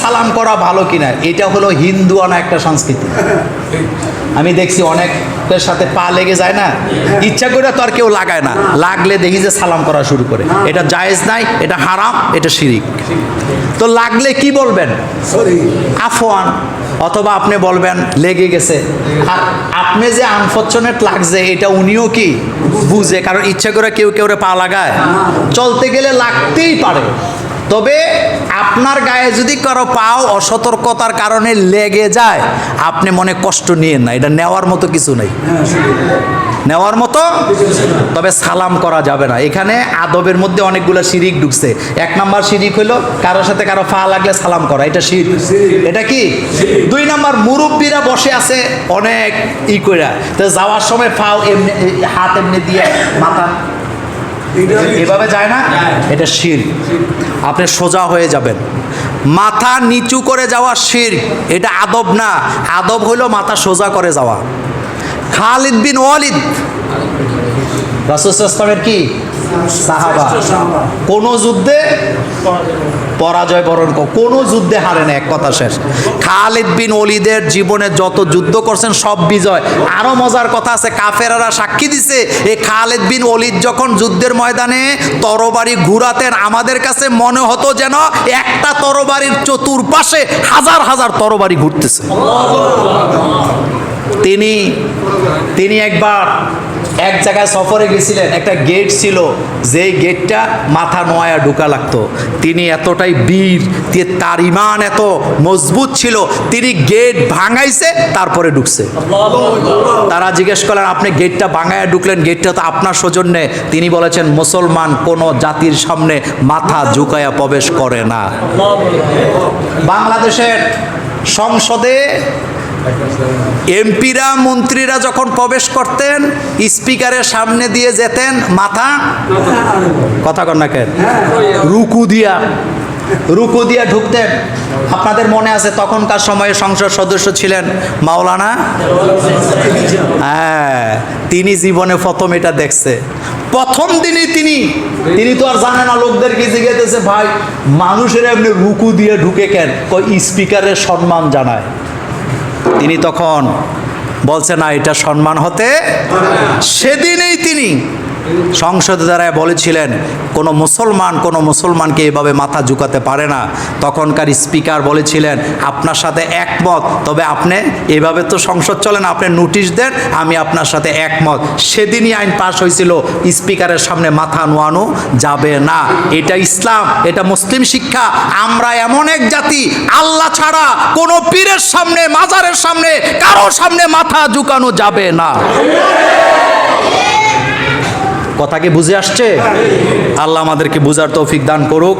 সালাম করা ভালো কিনা? এটা হলো হিন্দু আনা একটা সংস্কৃতি। আমি দেখছি অনেকের সাথে পা লেগে যায় না ইচ্ছা করে তো আর কেউ লাগায় না। লাগলে দেখি যে সালাম করা শুরু করে। এটা জায়েজ নাই এটা হারাম এটা শিরিক। তো লাগলে কি বলবেন? আফওয়ান অথবা আপনি বলবেন লেগে গেছে। আর আপনি যে আনফর্চুনেট লাগছে এটা উনিও কি? বুঝে কারণ ইচ্ছা করে কেউ কেউ পা লাগায়। চলতে গেলে লাগতেই পারে। তবে আপনার গায়ে যদি কারও পাও অসতর্কতার কারণে লেগে যায়, আপনি মনে কষ্ট নিয়েন না। এটা নেওয়ার মতো কিছু নেই। নেওয়ার মতো? তবে সালাম করা যাবে না। এখানে আদবের মধ্যে অনেকগুলো শিরিক ঢুকছে। এক নাম্বার শিরিক হলো কারোর সাথে কারও পা লাগলে সালাম করা। এটা শির এটা কি? দুই নাম্বার, মুরব্বীরা বসে আছে অনেক ই কইরা। তো যাওয়ার সময় ফাও এমনি হাত এমনি দিয়ে মাথা এভাবে যায় না? এটা শির। আপনি সোজা হয়ে যাবেন। মাথা নিচু করে যাওয়া শির। এটা আদব না। আদব হইল মাথা সোজা করে যাওয়া। খালিদ বিন ওয়ালিদ। রাসুলের কি? সাহাবা। কোন যুদ্ধে পরাজয় বরণ কোনো যুদ্ধে হারে না এক কথা শেষ। খালিদ বিন ওলিদের জীবনে যত যুদ্ধ করছেন সব বিজয়। আরও মজার কথা আছে কাফেরারা সাক্ষী দিছে এই খালিদ বিন ওলিদ যখন যুদ্ধের ময়দানে তরবারি ঘুরাতেন আমাদের কাছে মনে হতো যেন একটা তরবারির চতুর্পাশে হাজার হাজার তরবারি ঘুরতেছে। তিনি তিনি একবার এক জায়গায় সফরে গেছিলেন একটা গেট ছিল যেই গেটটা মাথা নোয়া ঢুকা লাগতো। তিনি এতটাই বীর তার ইমান এত মজবুত ছিল তিনি গেট ভাঙাইছে তারপরে ঢুকছে। তারা জিজ্ঞেস করলেন আপনি গেটটা ভাঙায় ঢুকলেন গেটটা তো আপনার সৌজন্যে। তিনি বলেছেন মুসলমান কোনো জাতির সামনে মাথা ঝুঁকায়া প্রবেশ করে না। বাংলাদেশের সংসদে এমপিরা, মন্ত্রীরা যখন প্রবেশ করতেন, স্পিকারের সামনে দিয়ে যেতেন, মাথা? কথা কন না কেন? রুকু দিয়া। রুকু দিয়া ঢুকতেন। আপনাদের মনে আছে তখনকার সময়ে সংসদ সদস্য ছিলেন মাওলানা? হ্যাঁ তিনি জীবনে প্রথম এটা দেখছে। প্রথম দিনই তিনি তিনি তো আর জানে না লোকদেরকে জিজ্ঞেসে ভাই, মানুষের এমনি রুকু দিয়ে ঢুকে কেন? স্পিকারের সম্মান জানায়। তিনি তখন বলছে, না, এটা সম্মান হতে সেদিনেই তিনি সংসদে দ্বারায় বলেছিলেন, কোনো মুসলমান, কোনো মুসলমানকে এভাবে মাথা ঝুঁকাতে পারে না। তখনকার স্পিকার বলেছিলেন, আপনার সাথে একমত, তবে আপনি এভাবে তো সংসদ চলে না, আপনি নোটিশ দেন, আমি আপনার সাথে একমত। সেদিনই আইন পাশ হয়েছিল, স্পিকারের সামনে মাথা নোয়ানো যাবে না। এটা ইসলাম, এটা মুসলিম শিক্ষা। আমরা এমন এক জাতি, আল্লাহ ছাড়া কোনো পীরের সামনে, মাজারের সামনে, কারও সামনে মাথা ঝুঁকানো যাবে না। কথা কি বুঝে আসছে? আল্লাহ আমাদেরকে বুঝার তৌফিক দান করুক।